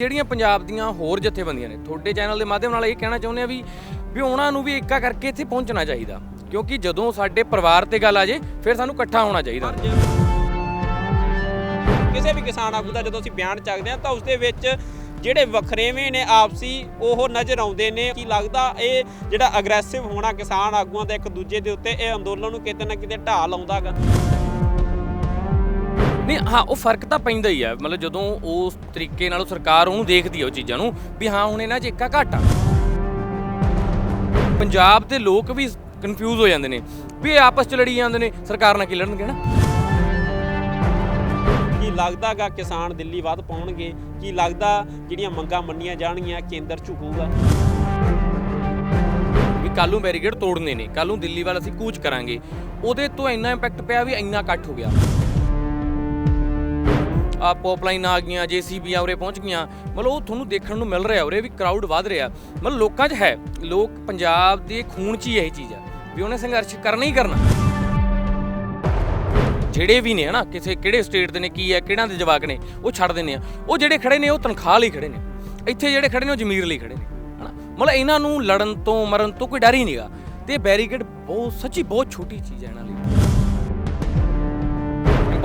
ਜਿਹੜੀਆਂ ਪੰਜਾਬ ਦੀਆਂ ਹੋਰ ਜਥੇਬੰਦੀਆਂ ਨੇ, ਤੁਹਾਡੇ ਚੈਨਲ ਦੇ ਮਾਧਿਅਮ ਨਾਲ ਇਹ ਕਹਿਣਾ ਚਾਹੁੰਦੇ ਆ ਵੀ ਵੀ ਉਹਨਾਂ ਨੂੰ ਵੀ ਏਕਾ ਕਰਕੇ ਇੱਥੇ ਪਹੁੰਚਣਾ ਚਾਹੀਦਾ। ਕਿਉਂਕਿ ਜਦੋਂ ਸਾਡੇ ਪਰਿਵਾਰ ਤੇ ਗੱਲ ਆ ਜੇ, ਫਿਰ ਸਾਨੂੰ ਇਕੱਠਾ ਹੋਣਾ ਚਾਹੀਦਾ। ਕਿਸੇ ਵੀ ਕਿਸਾਨ ਆਗੂ ਦਾ ਜਦੋਂ ਅਸੀਂ ਬਿਆਨ ਚੱਕਦੇ ਹਾਂ ਤਾਂ ਉਸ ਦੇ ਵਿੱਚ ਜਿਹੜੇ ਵਖਰੇਵੇਂ ਨੇ ਆਪਸੀ, ਉਹ ਨਜ਼ਰ ਆਉਂਦੇ ਨੇ। ਕੀ ਲੱਗਦਾ ਇਹ ਜਿਹੜਾ ਅਗਰੈਸਿਵ ਹੋਣਾ ਕਿਸਾਨ ਆਗੂਆਂ ਦਾ ਇੱਕ ਦੂਜੇ ਦੇ ਉੱਤੇ, ਇਹ ਅੰਦੋਲਨ ਨੂੰ ਕਿਤੇ ਨਾ ਕਿਤੇ ਢਾਹ ਲਾਉਂਦਾਗਾ ਨਹੀਂ ਹਾਂ ਉਹ ਫ਼ਰਕ ਤਾਂ ਪੈਂਦਾ ਹੀ ਆ। ਮਤਲਬ ਜਦੋਂ ਉਸ ਤਰੀਕੇ ਨਾਲ ਸਰਕਾਰ ਉਹਨੂੰ ਦੇਖਦੀ ਆ ਉਹ ਚੀਜ਼ਾਂ ਨੂੰ ਵੀ ਹਾਂ ਹੁਣ ਇਹਨਾਂ 'ਚ ਏਕਾ ਘੱਟ। ਆ ਪੰਜਾਬ ਦੇ ਲੋਕ ਵੀ ਕਨਫਿਊਜ਼ ਹੋ ਜਾਂਦੇ ਨੇ ਵੀ ਇਹ ਆਪਸ 'ਚ ਲੜੀ ਜਾਂਦੇ ਨੇ ਸਰਕਾਰ ਨਾਲ ਕੀ ਲੜਨਗੇ ਨਾ ਕੀ ਲੱਗਦਾਗਾ ਕਿਸਾਨ ਦਿੱਲੀ ਵੱਧ ਪਾਉਣਗੇ? ਕੀ ਲੱਗਦਾ ਜਿਹੜੀਆਂ ਮੰਗਾਂ ਮੰਨੀਆਂ ਜਾਣਗੀਆਂ ਕੇਂਦਰ ਝੁਕੂਗਾ ਵੀ ਕੱਲ ਨੂੰ ਬੈਰੀਕੇਡ ਤੋੜਨੇ ਨੇ ਕੱਲ ਨੂੰ ਦਿੱਲੀ ਵੱਲ ਅਸੀਂ ਕੂਚ ਕਰਾਂਗੇ। ਉਹਦੇ ਤੋਂ ਇੰਨਾ ਇੰਪੈਕਟ ਪਿਆ ਵੀ ਇੰਨਾ ਇਕੱਠ ਹੋ ਗਿਆ। ਆ ਪੌਪਲਾਈਨ ਆ ਗਈਆਂ, ਜੀਸੀਬੀ ਆ ਉਰੇ ਪਹੁੰਚ ਗਈਆਂ। ਮਤਲਬ ਉਹ ਤੁਹਾਨੂੰ ਦੇਖਣ ਨੂੰ ਮਿਲ ਰਿਹਾ ਉਰੇ ਵੀ ਕਰਾਊਡ ਵੱਧ ਰਿਹਾ। ਮਤਲਬ ਲੋਕਾਂ 'ਚ ਹੈ, ਲੋਕ ਪੰਜਾਬ ਦੇ ਖੂਨ 'ਚ ਹੀ ਇਹ ਚੀਜ਼ ਆ ਵੀ ਉਹਨੇ ਸੰਘਰਸ਼ ਕਰਨਾ ਹੀ ਕਰਨਾ। ਜਿਹੜੇ ਵੀ ਨੇ ਹਨਾ, ਕਿਸੇ ਕਿਹੜੇ ਸਟੇਟ ਦੇ ਨੇ, ਕੀ ਹੈ ਕਿਹੜਾ ਦੇ ਜਵਾਕ ਨੇ, ਉਹ ਛੱਡ ਦਿੰਦੇ ਆ। ਉਹ ਜਿਹੜੇ ਖੜੇ ਨੇ, ਉਹ ਤਨਖਾਹ ਲਈ ਖੜੇ ਨੇ। ਇੱਥੇ ਜਿਹੜੇ ਖੜੇ ਨੇ, ਉਹ ਜ਼ਮੀਰ ਲਈ ਖੜੇ ਨੇ, ਹਨਾ। ਮਤਲਬ ਇਹਨਾਂ ਨੂੰ ਲੜਨ ਤੋਂ, ਮਰਨ ਤੋਂ ਕੋਈ ਡਰ ਹੀ ਨਹੀਂਗਾ ਤੇ ਬੈਰੀਕੇਡ ਬਹੁਤ, ਸੱਚੀ ਬਹੁਤ ਛੋਟੀ ਚੀਜ਼ ਹੈ ਇਹਨਾਂ ਲਈ।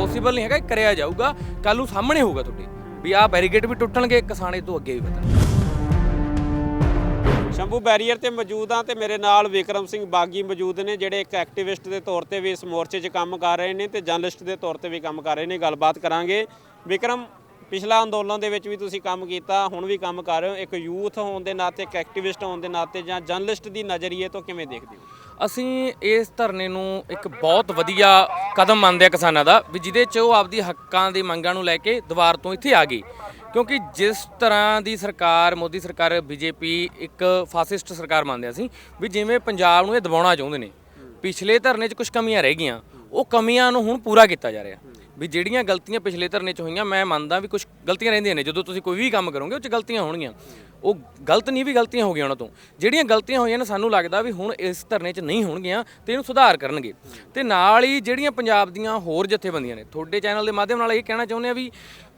ਇੰਪੋਸੀਬਲ ਨਹੀਂ ਹੈਗਾ, ਇਹ ਕਰਿਆ ਜਾਊਗਾ ਕੱਲ ਨੂੰ ਸਾਹਮਣੇ ਹੋਊਗਾ ਤੁਹਾਡੇ। ਵੀ ਆਹ ਬੈਰੀਕੇਡ ਵੀ ਟੁੱਟਣਗੇ, ਕਿਸਾਨੇ ਤੋਂ ਅੱਗੇ ਵੀ ਵਧਣਗੇ। ਸ਼ੰਭੂ ਬੈਰੀਅਰ ਤੇ ਮੌਜੂਦ ਆ ਤੇ ਮੇਰੇ ਨਾਲ ਵਿਕਰਮ ਸਿੰਘ ਬਾਗੀ ਮੌਜੂਦ ਨੇ, ਜਿਹੜੇ ਇੱਕ ਐਕਟਿਵਿਸਟ ਦੇ ਤੌਰ ਤੇ ਵੀ ਇਸ ਮੋਰਚੇ 'ਚ ਕੰਮ ਕਰ ਰਹੇ ਨੇ ਤੇ ਜਰਨਲਿਸਟ ਦੇ ਤੌਰ ਤੇ ਵੀ ਕੰਮ ਕਰ ਰਹੇ ਨੇ, ਗੱਲਬਾਤ ਕਰਾਂਗੇ। ਵਿਕਰਮ, ਪਿਛਲਾ ਅੰਦੋਲਨ ਦੇ ਵਿੱਚ ਵੀ ਤੁਸੀਂ ਕੰਮ ਕੀਤਾ, ਹੁਣ ਵੀ ਕੰਮ ਕਰ ਰਹੇ ਹੋ। ਇੱਕ ਯੂਥ ਹੋਣ ਦੇ ਨਾਤੇ, ਇੱਕ ਐਕਟਿਵਿਸਟ ਹੋਣ ਦੇ ਨਾਤੇ ਜਾਂ ਜਰਨਲਿਸਟ ਦੀ ਨਜ਼ਰੀਏ ਤੋਂ ਕਿਵੇਂ ਦੇਖਦੇ ਹੋ? ਅਸੀਂ ਇਸ ਧਰਨੇ ਨੂੰ ਇੱਕ ਬਹੁਤ ਵਧੀਆ ਕਦਮ ਮੰਨਦੇ ਆ ਕਿਸਾਨਾਂ ਦਾ, ਵੀ ਜਿਹਦੇ 'ਚ ਉਹ ਆਪਦੀ ਹੱਕਾਂ ਦੀ ਮੰਗਾਂ ਨੂੰ ਲੈ ਕੇ ਦੁਬਾਰ ਤੋਂ ਇੱਥੇ ਆ ਗਈ ਕਿਉਂਕਿ ਜਿਸ ਤਰ੍ਹਾਂ ਦੀ ਸਰਕਾਰ, ਮੋਦੀ ਸਰਕਾਰ, ਬੀਜੇਪੀ ਇੱਕ ਫਾਸਿਸਟ ਸਰਕਾਰ ਮੰਨਦੇ ਅਸੀਂ, ਵੀ ਜਿਵੇਂ ਪੰਜਾਬ ਨੂੰ ਇਹ ਦਬਾਉਣਾ ਚਾਹੁੰਦੇ ਨੇ, ਪਿਛਲੇ ਧਰਨੇ 'ਚ ਕੁਝ ਕਮੀਆਂ ਰਹਿ ਗਈਆਂ, ਉਹ ਕਮੀਆਂ ਨੂੰ ਹੁਣ ਪੂਰਾ ਕੀਤਾ ਜਾ ਰਿਹਾ। ਵੀ ਜਿਹੜੀਆਂ ਗਲਤੀਆਂ ਪਿਛਲੇ ਧਰਨੇ 'ਚ ਹੋਈਆਂ, ਮੈਂ ਮੰਨਦਾ ਵੀ ਕੁਝ ਗਲਤੀਆਂ ਰਹਿੰਦੀਆਂ ਨੇ, ਜਦੋਂ ਤੁਸੀਂ ਕੋਈ ਵੀ ਕੰਮ ਕਰੋਗੇ, ਉਹ 'ਚ ਗਲਤੀਆਂ ਹੋਣਗੀਆਂ। ਉਹ ਗਲਤ ਨਹੀਂ ਵੀ ਗਲਤੀਆਂ ਹੋ ਗਈਆਂ ਉਹਨਾਂ ਤੋਂ। ਜਿਹੜੀਆਂ ਗਲਤੀਆਂ ਹੋਈਆਂ ਨੇ ਸਾਨੂੰ ਲੱਗਦਾ ਵੀ ਹੁਣ ਇਸ ਧਰਨੇ 'ਚ ਨਹੀਂ ਹੋਣਗੀਆਂ ਤੇ ਇਹਨੂੰ ਸੁਧਾਰ ਕਰਨਗੇ। ਤੇ ਨਾਲ ਹੀ ਜਿਹੜੀਆਂ ਪੰਜਾਬ ਦੀਆਂ ਹੋਰ ਜਥੇਬੰਦੀਆਂ ਨੇ, ਤੁਹਾਡੇ ਚੈਨਲ ਦੇ ਮਾਧਿਅਮ ਨਾਲ ਇਹ ਕਹਿਣਾ ਚਾਹੁੰਦੇ ਆ ਵੀ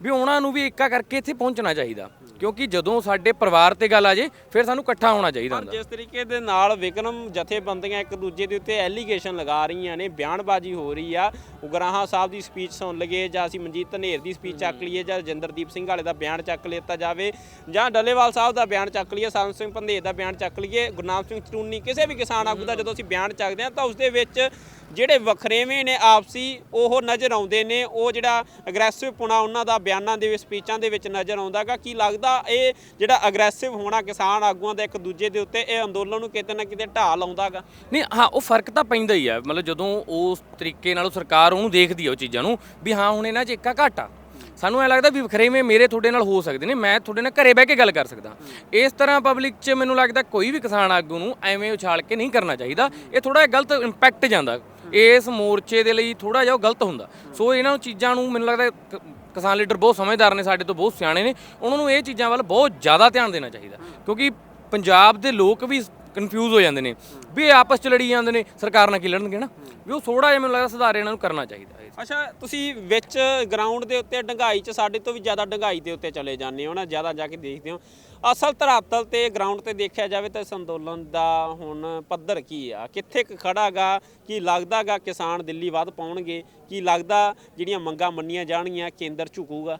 ਵੀ ਉਹਨਾਂ ਨੂੰ ਵੀ ਏਕਾ ਕਰਕੇ ਇੱਥੇ ਪਹੁੰਚਣਾ ਚਾਹੀਦਾ। ਕਿਉਂਕਿ ਜਦੋਂ ਸਾਡੇ ਪਰਿਵਾਰ ਤੇ ਗੱਲ ਆ ਜੇ ਫਿਰ ਸਾਨੂੰ ਇਕੱਠਾ ਹੋਣਾ ਚਾਹੀਦਾ ਹੁੰਦਾ। ਜਿਸ ਤਰੀਕੇ ਦੇ ਨਾਲ ਵਿਕਰਮ ਜਥੇਬੰਦੀਆਂ ਇੱਕ ਦੂਜੇ ਦੇ ਉੱਤੇ ਐਲੀਗੇਸ਼ਨ ਲਗਾ ਰਹੀਆਂ ਨੇ ਬਿਆਨਬਾਜ਼ੀ ਹੋ ਰਹੀ ਆ। ਉਗਰਾਹਾਂ ਸਾਹਿਬ ਦੀ ਸਪੀਚ ਸੁਣ ਲਈਏ ਜਾਂ ਅਸੀਂ ਮਨਜੀਤ ਧਨੇਰ ਦੀ ਸਪੀਚ ਚੱਕ ਲਈਏ ਜਾਂ ਰਜਿੰਦਰਦੀਪ ਸਿੰਘ ਵਾਲੇ ਦਾ ਬਿਆਨ ਚੱਕ ਲਿੱਤਾ ਜਾਵੇ ਜਾਂ ਡੱਲੇਵਾਲ ਸਾਹਿਬ ਦਾ ਬਿਆਨ ਚੱਕ ਲਈਏ ਸਾਰਨ ਸਿੰਘ ਪੰਧੇਰ ਦਾ ਬਿਆਨ ਚੱਕ ਲਈਏ ਗੁਰਨਾਮ ਸਿੰਘ ਚਟੂਨੀ ਕਿਸੇ ਵੀ ਕਿਸਾਨ ਆਗੂ ਦਾ ਜਦੋਂ ਅਸੀਂ ਬਿਆਨ ਚੱਕਦੇ ਹਾਂ ਤਾਂ ਉਸ ਦੇ ਵਿੱਚ ਜਿਹੜੇ ਵਖਰੇਵੇਂ ਨੇ ਆਪਸੀ ਉਹ ਨਜ਼ਰ ਆਉਂਦੇ ਨੇ ਉਹ ਜਿਹੜਾ ਅਗਰੈਸਿਵ ਪੁਣਾ ਉਹਨਾਂ ਦਾ ਬਿਆਨਾਂ ਦੇ ਵਿੱਚ, ਸਪੀਚਾਂ ਦੇ ਵਿੱਚ ਨਜ਼ਰ ਆਉਂਦਾਗਾ। ਕੀ ਲੱਗਦਾ ਇਹ ਜਿਹੜਾ ਅਗਰੈਸਿਵ ਹੋਣਾ ਕਿਸਾਨ ਆਗੂਆਂ ਦਾ ਇੱਕ ਦੂਜੇ ਦੇ ਉੱਤੇ, ਇਹ ਅੰਦੋਲਨ ਨੂੰ ਕਿਤੇ ਨਾ ਕਿਤੇ ਢਾਹ ਲਾਉਂਦਾਗਾ ਨਹੀਂ, ਹਾਂ, ਉਹ ਫ਼ਰਕ ਤਾਂ ਪੈਂਦਾ ਹੀ ਆ। ਮਤਲਬ ਜਦੋਂ ਉਸ ਤਰੀਕੇ ਨਾਲ ਸਰਕਾਰ ਉਹਨੂੰ ਦੇਖਦੀ ਆ ਉਹ ਚੀਜ਼ਾਂ ਨੂੰ, ਵੀ ਹਾਂ, ਹੁਣ ਇਹਨਾਂ 'ਚ ਏਕਾ ਘੱਟ। ਆ ਸਾਨੂੰ ਐ ਲੱਗਦਾ ਵੀ ਵਖਰੇਵੇਂ ਮੇਰੇ ਤੁਹਾਡੇ ਨਾਲ ਹੋ ਸਕਦੇ ਨੇ, ਮੈਂ ਤੁਹਾਡੇ ਨਾਲ ਘਰੇ ਬਹਿ ਕੇ ਗੱਲ ਕਰ ਸਕਦਾ। ਇਸ ਤਰ੍ਹਾਂ ਪਬਲਿਕ 'ਚ ਮੈਨੂੰ ਲੱਗਦਾ ਕੋਈ ਵੀ ਕਿਸਾਨ ਆਗੂ ਨੂੰ ਐਵੇਂ ਉਛਾਲ ਕੇ ਨਹੀਂ ਕਰਨਾ ਚਾਹੀਦਾ। ਇਹ ਥੋੜਾ ਗਲਤ ਇੰਪੈਕਟ ਜਾਂਦਾ। ਇਸ ਮੋਰਚੇ ਦੇ ਲਈ ਥੋੜਾ ਜਿਹਾ ਉਹ ਗਲਤ ਹੁੰਦਾ। ਸੋ ਇਹਨਾਂ ਚੀਜ਼ਾਂ ਨੂੰ ਮੈਨੂੰ ਲੱਗਦਾ ਕਿਸਾਨ ਲੀਡਰ ਬਹੁਤ ਸਮਝਦਾਰ ਨੇ, ਸਾਡੇ ਤੋਂ ਬਹੁਤ ਸਿਆਣੇ ਨੇ। ਉਹਨਾਂ ਨੂੰ ਇਹ ਚੀਜ਼ਾਂ ਵੱਲ ਬਹੁਤ ਜ਼ਿਆਦਾ ਧਿਆਨ ਦੇਣਾ ਚਾਹੀਦਾ। ਕਿਉਂਕਿ ਪੰਜਾਬ ਦੇ ਲੋਕ ਵੀ ਕਨਫਿਊਜ਼ ਹੋ ਜਾਂਦੇ ਨੇ। ਵੀ ਇਹ ਆਪਸ 'ਚ ਲੜੀ ਜਾਂਦੇ ਨੇ, ਸਰਕਾਰ ਨਾਲ ਕੀ ਲੜਨਗੇ ਨਾ? ਵੀ ਉਹ ਥੋੜਾ ਜਿਹਾ ਮੈਨੂੰ ਲੱਗਦਾ ਸੁਧਾਰ ਇਹਨਾਂ ਨੂੰ ਕਰਨਾ ਚਾਹੀਦਾ ਹੈ। ਅੱਛਾ, ਤੁਸੀਂ ਵਿੱਚ ਗਰਾਊਂਡ ਦੇ ਉੱਤੇ, ਡੰਗਾਈ 'ਚ ਸਾਡੇ ਤੋਂ ਵੀ ਜ਼ਿਆਦਾ ਡੰਗਾਈ ਦੇ ਉੱਤੇ ਚਲੇ ਜਾਂਦੇ ਹੋ ਨਾ, ਜ਼ਿਆਦਾ ਜਾ ਕੇ ਦੇਖਦੇ ਹੋ। ਅਸਲ ਧਰਾਤਲ ਤੇ ਗਰਾਊਂਡ ਤੇ ਦੇਖਿਆ ਜਾਵੇ ਤਾਂ ਇਸ ਅੰਦੋਲਨ ਦਾ ਹੁਣ ਪੱਧਰ ਕੀ ਆ? ਕਿੱਥੇ ਕੁ ਖੜਾਗਾ ਕੀ ਲੱਗਦਾਗਾ ਕਿਸਾਨ ਦਿੱਲੀ ਵੱਧ ਪਾਉਣਗੇ? ਕੀ ਲੱਗਦਾ ਜਿਹੜੀਆਂ ਮੰਗਾਂ ਮੰਨੀਆਂ ਜਾਣਗੀਆਂ, ਕੇਂਦਰ ਝੁਕੂਗਾ?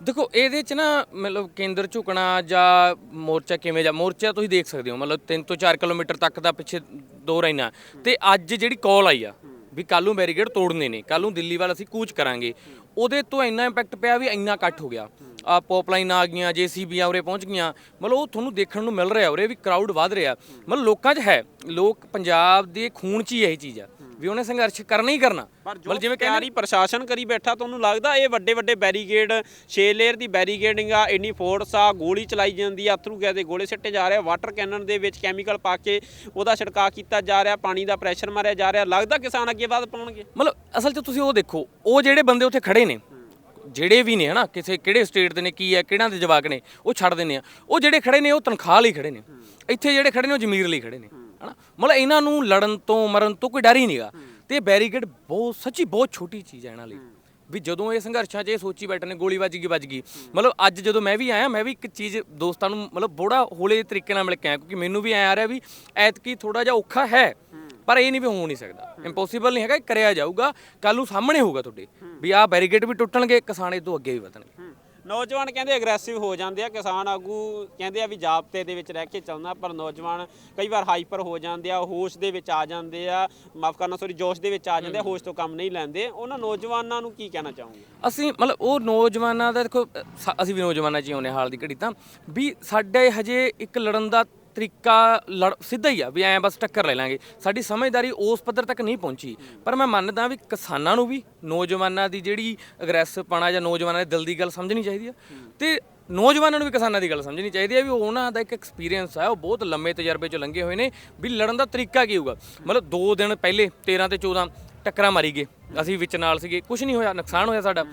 ਦੇਖੋ, ਇਹਦੇ 'ਚ ਨਾ ਮਤਲਬ ਕੇਂਦਰ ਝੁਕਣਾ ਜਾਂ ਮੋਰਚਾ ਕਿਵੇਂ ਜਾਂ ਮੋਰਚਾ ਤੁਸੀਂ ਦੇਖ ਸਕਦੇ ਹੋ, ਮਤਲਬ 3 ਤੋਂ 4 ਕਿਲੋਮੀਟਰ ਤੱਕ ਦਾ ਪਿੱਛੇ ਦੋ ਰਹਿਣਾ ਤੇ ਅੱਜ ਜਿਹੜੀ ਕਾਲ ਆਈ ਆ ਵੀ ਕੱਲ ਨੂੰ ਬੈਰੀਗੇਡ ਤੋੜਨੇ ਨੇ ਕੱਲ ਨੂੰ ਦਿੱਲੀ ਵੱਲ ਅਸੀਂ ਕੂਚ ਕਰਾਂਗੇ। ਉਹਦੇ ਤੋਂ ਇੰਨਾ ਇੰਪੈਕਟ ਪਿਆ ਵੀ ਇੰਨਾ ਇਕੱਠ ਹੋ ਗਿਆ। ਆ ਪੌਪਲਾਈਨ ਆ ਗਈਆਂ ਜੀਸੀਬੀ ਆ ਉਰੇ ਪਹੁੰਚ ਗਈਆਂ। ਮਤਲਬ ਉਹ ਤੁਹਾਨੂੰ ਦੇਖਣ ਨੂੰ ਮਿਲ ਰਿਹਾ ਉਰੇ ਵੀ ਕਰਾਊਡ ਵਧ ਰਿਹਾ। ਮਤਲਬ ਲੋਕਾਂ 'ਚ ਹੈ, ਲੋਕ ਪੰਜਾਬ ਦੇ ਖੂਨ 'ਚ ਹੀ ਇਹ ਚੀਜ਼ ਆ। ਵੀ ਉਹਨੇ ਸੰਘਰਸ਼ ਕਰਨਾ ਹੀ ਕਰਨਾ। ਮਤਲਬ ਜਿਵੇਂ ਕਹਿੰਦੇ ਤਿਆਰੀ ਪ੍ਰਸ਼ਾਸਨ ਕਰੀ ਬੈਠਾ ਤੁਹਾਨੂੰ ਲੱਗਦਾ ਇਹ ਵੱਡੇ ਵੱਡੇ ਬੈਰੀਗੇਡ 6 ਲੇਅਰ ਦੀ ਬੈਰੀਗੇਡਿੰਗ ਆ ਇੰਨੀ ਫੋਰਸ ਆ ਗੋਲੀ ਚਲਾਈ ਜਾਂਦੀ ਆ ਅਥਰੂ ਗੈਸ ਦੇ ਗੋਲੇ ਸਿੱਟੇ ਜਾ ਰਹੇ ਆ ਵਾਟਰ ਕੈਨਨ ਦੇ ਵਿੱਚ ਕੈਮੀਕਲ ਪਾ ਕੇ ਉਹਦਾ ਛਿੜਕਾਅ ਕੀਤਾ ਜਾ ਰਿਹਾ ਪਾਣੀ ਦਾ ਪ੍ਰੈਸ਼ਰ ਮਾਰਿਆ ਜਾ ਰਿਹਾ ਲੱਗਦਾ ਕਿਸਾਨ ਅੱਗੇ ਵੱਧ ਪਾਉਣਗੇ? ਮਤਲਬ ਅਸਲ 'ਚ ਤੁਸੀਂ ਉਹ ਦੇਖੋ ਉਹ ਜਿਹੜੇ ਬੰਦੇ ਉੱਥੇ ਖੜੇ ਨੇ ਜਿਹੜੇ ਵੀ ਨੇ ਹਨਾ ਕਿਸੇ ਕਿਹੜੇ ਸਟੇਟ ਦੇ ਨੇ ਕੀ ਹੈ ਕਿਹੜਾਂ ਦੇ ਜਵਾਕ ਨੇ ਉਹ ਛੱਡ ਦਿੰਦੇ ਆ। ਉਹ ਜਿਹੜੇ ਖੜੇ ਨੇ ਉਹ ਤਨਖਾਹ ਲਈ ਖੜੇ ਨੇ। ਇੱਥੇ ਜਿਹੜੇ ਖੜੇ ਨੇ ਉਹ ਜ਼ਮੀਰ ਲਈ ਖੜੇ ਨੇ। ਹਨਾ? ਮਤਲਬ ਇਹਨਾਂ ਨੂੰ ਲੜਨ ਤੋਂ ਮਰਨ ਤੋਂ ਕੋਈ ਡਰ ਹੀ ਨਹੀਂਗਾ ਤੇ ਬੈਰੀਕੇਡ ਬਹੁਤ ਸੱਚੀ ਬਹੁਤ ਛੋਟੀ ਚੀਜ਼ ਹੈ ਇਹਨਾਂ ਲਈ। ਵੀ ਜਦੋਂ ਇਹ ਸੰਘਰਸ਼ਾਂ 'ਚ ਇਹ ਸੋਚੀ ਬੈਠੇ ਨੇ ਗੋਲੀ ਵੱਜ ਗਈ ਵੱਜ ਗਈ। ਮਤਲਬ ਅੱਜ ਜਦੋਂ ਮੈਂ ਵੀ ਆਇਆ ਮੈਂ ਵੀ ਇੱਕ ਚੀਜ਼ ਦੋਸਤਾਂ ਨੂੰ ਮਤਲਬ ਬੜਾ ਹੌਲੇ ਤਰੀਕੇ ਨਾਲ ਮਿਲ ਕੇ ਆਇਆ ਕਿਉਂਕਿ ਮੈਨੂੰ ਵੀ ਐ ਆ ਰਿਹਾ ਵੀ ਐਤਕੀ ਥੋੜਾ ਜਿਹਾ ਔਖਾ ਹੈ ਪਰ ਇਹ ਨਹੀਂ ਵੀ ਹੋ ਨਹੀਂ ਸਕਦਾ। ਇੰਪੋਸੀਬਲ ਨਹੀਂ ਹੈਗਾ ਇਹ ਕਰਿਆ ਜਾਊਗਾ। ਕੱਲ ਨੂੰ ਸਾਹਮਣੇ ਹੋਊਗਾ ਤੁਹਾਡੇ। ਵੀ ਆਹ ਬੈਰੀਕੇਡ ਵੀ ਟੁੱਟਣਗੇ ਕਿਸਾਨ ਇਹ ਤੋਂ ਅੱਗੇ ਵੀ ਵਧਣਗੇ। ਨੌਜਵਾਨ ਕਹਿੰਦੇ ਅਗਰੈਸਿਵ ਹੋ ਜਾਂਦੇ ਆ ਕਿਸਾਨ ਆਗੂ ਕਹਿੰਦੇ ਆ ਵੀ ਜਾਬਤੇ ਦੇ ਵਿੱਚ ਰਹਿ ਕੇ ਚੱਲਣਾ ਪਰ ਨੌਜਵਾਨ ਕਈ ਵਾਰ ਹਾਈਪਰ ਹੋ ਜਾਂਦੇ ਆ ਹੋਸ਼ ਦੇ ਵਿੱਚ ਆ ਜਾਂਦੇ ਆ ਮਾਫ ਕਰਨਾ ਸੌਰੀ ਜੋਸ਼ ਦੇ ਵਿੱਚ ਆ ਜਾਂਦੇ ਆ ਹੋਸ਼ ਤੋਂ ਕੰਮ ਨਹੀਂ ਲੈਂਦੇ। ਉਹਨਾਂ ਨੌਜਵਾਨਾਂ ਨੂੰ ਕੀ ਕਹਿਣਾ ਚਾਹੋਗੇ? ਅਸੀਂ ਮਤਲਬ ਉਹ ਨੌਜਵਾਨਾਂ ਦਾ ਦੇਖੋ ਸ- ਅਸੀਂ ਵੀ ਨੌਜਵਾਨਾਂ 'ਚ ਹੀ ਆਉਂਦੇ ਹਾਲ ਦੀ ਘੜੀ ਤਾਂ ਵੀ ਸਾਡੇ ਹਜੇ ਇੱਕ ਲੜਨ ਦਾ ਤਰੀਕਾ ਲੜ ਸਿੱਧਾ ਹੀ ਆ ਵੀ ਐਂ ਬਸ ਟੱਕਰ ਲੈ ਲਾਂਗੇ। ਸਾਡੀ ਸਮਝਦਾਰੀ ਉਸ ਪੱਧਰ ਤੱਕ ਨਹੀਂ ਪਹੁੰਚੀ। ਪਰ ਮੈਂ ਮੰਨਦਾ ਵੀ ਕਿਸਾਨਾਂ ਨੂੰ ਵੀ, ਨੌਜਵਾਨਾਂ ਦੀ ਜਿਹੜੀ ਅਗਰੈਸਿਵ ਪਾਣਾ ਜਾਂ ਨੌਜਵਾਨਾਂ ਦੇ ਦਿਲ ਦੀ ਗੱਲ ਸਮਝਣੀ ਚਾਹੀਦੀ ਆ। ਤੇ ਨੌਜਵਾਨਾਂ ਨੂੰ ਵੀ ਕਿਸਾਨਾਂ ਦੀ ਗੱਲ ਸਮਝਣੀ ਚਾਹੀਦੀ ਹੈ ਵੀ ਉਹਨਾਂ ਦਾ ਇੱਕ ਐਕਸਪੀਰੀਅੰਸ ਹੈ ਉਹ ਬਹੁਤ ਲੰਮੇ ਤਜਰਬੇ ਚੋਂ ਲੰਘੇ ਹੋਏ ਨੇ ਵੀ ਲੜਨ ਦਾ ਤਰੀਕਾ ਕੀ ਹੋਊਗਾ। ਮਤਲਬ 2 ਦਿਨ ਪਹਿਲੇ 13 ਤੇ 14 ਟੱਕਰਾਂ ਮਾਰੀ ਗਏ। ਅਸੀਂ ਵਿੱਚ ਨਾਲ ਸੀਗੇ ਕੁਝ ਨਹੀਂ ਹੋਇਆ, ਨੁਕਸਾਨ ਹੋਇਆ ਸਾਡਾ।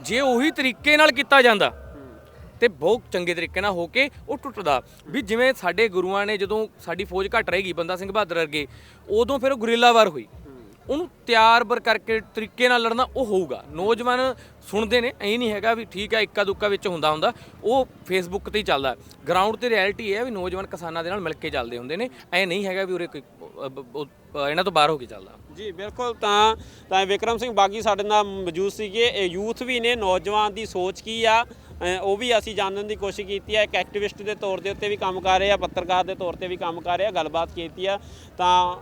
ਜੇ ਉਹੀ ਤਰੀਕੇ ਨਾਲ ਕੀਤਾ ਜਾਂਦਾ ਤੇ ਬਹੁਤ ਚੰਗੇ ਤਰੀਕੇ ਨਾਲ ਹੋ ਕੇ ਉਹ ਟੁੱਟਦਾ। ਵੀ ਜਿਵੇਂ ਸਾਡੇ ਗੁਰੂਆਂ ਨੇ ਜਦੋਂ ਸਾਡੀ ਫੌਜ ਘਟ ਰਹੇਗੀ, ਬੰਦਾ ਸਿੰਘ ਬਹਾਦਰ ਵਰਗੇ, ਉਦੋਂ ਫਿਰ ਉਹ ਗੁਰੀਲਾ ਵਾਰ ਹੋਈ। ਉਹਨੂੰ ਤਿਆਰ ਬਰ ਕਰਕੇ ਤਰੀਕੇ ਨਾਲ ਲੜਨਾ ਉਹ ਹੋਊਗਾ। ਨੌਜਵਾਨ ਸੁਣਦੇ ਨੇ, ਐ ਨਹੀਂ ਹੈਗਾ ਵੀ ਠੀਕ ਹੈ ਇੱਕਾ ਦੁੱਕਾ ਵਿੱਚ ਹੁੰਦਾ ਹੁੰਦਾ, ਉਹ ਫੇਸਬੁੱਕ ਤੇ ਹੀ ਚੱਲਦਾ। ਗਰਾਊਂਡ ਤੇ ਰਿਐਲਿਟੀ ਇਹ ਹੈ ਵੀ ਨੌਜਵਾਨ ਕਿਸਾਨਾਂ ਦੇ ਨਾਲ ਮਿਲ ਕੇ ਚੱਲਦੇ ਹੁੰਦੇ ਨੇ, ਐ ਨਹੀਂ ਹੈਗਾ ਵੀ ਉਰੇ ਕੋਈ ਇਹਨਾਂ ਤੋਂ ਬਾਹਰ ਹੋ ਕੇ ਚੱਲਦਾ। ਜੀ, ਬਿਲਕੁਲ ਤਾਂ ਤਾਂ ਵਿਕਰਮ ਸਿੰਘ ਬਾਗੀ ਸਾਡੇ ਨਾਲ ਮੌਜੂਦ ਸੀਗੇ, ਇਹ ਯੂਥ ਵੀ ਨੇ, ਨੌਜਵਾਨ ਦੀ ਸੋਚ ਕੀ ਆ ਉਹ ਵੀ ਅਸੀਂ ਜਾਣਨ ਦੀ ਕੋਸ਼ਿਸ਼ ਕੀਤੀ ਹੈ ਇੱਕ ਐਕਟਿਵਿਸਟ ਦੇ ਤੌਰ ਦੇ ਉੱਤੇ ਵੀ ਕੰਮ ਕਰ ਰਹੇ ਆ, ਪੱਤਰਕਾਰ ਦੇ ਤੌਰ ਤੇ ਵੀ ਕੰਮ ਕਰ ਰਹੇ ਆ, ਗੱਲਬਾਤ ਕੀਤੀ ਆ। ਤਾਂ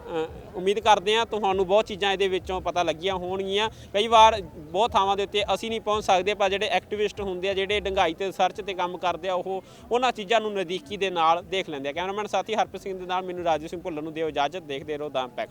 ਉਮੀਦ ਕਰਦੇ ਆ, ਤੁਹਾਨੂੰ ਬਹੁਤ ਚੀਜ਼ਾਂ ਇਹਦੇ ਵਿੱਚੋਂ ਪਤਾ ਲੱਗੀਆਂ ਹੋਣਗੀਆਂ। ਕਈ ਵਾਰ ਬਹੁਤ ਥਾਵਾਂ ਦੇ ਉੱਤੇ ਅਸੀਂ ਨਹੀਂ ਪਹੁੰਚ ਸਕਦੇ ਪਰ ਜਿਹੜੇ ਐਕਟਿਵਿਸਟ ਹੁੰਦੇ ਆ, ਜਿਹੜੇ ਡੰਗਾਈ ਤੇ ਰਿਸਰਚ ਤੇ ਕੰਮ ਕਰਦੇ ਆ, ਉਹ ਉਹਨਾਂ ਚੀਜ਼ਾਂ ਨੂੰ ਨਜ਼ਦੀਕੀ ਦੇ ਨਾਲ ਦੇਖ ਲੈਂਦੇ ਆ। ਕੈਮਰਾਮੈਨ ਸਾਥੀ ਹਰਪ੍ਰੀਤ ਸਿੰਘ ਦੇ ਨਾਲ ਮੈਨੂੰ ਰਾਜੂ ਸਿੰਘ ਭੁੱਲਰ ਨੂੰ ਦਿਓ ਇਜਾਜ਼ਤ, ਦੇਖਦੇ ਰਹੋ ਦਾ ਇੰਪੈਕਟ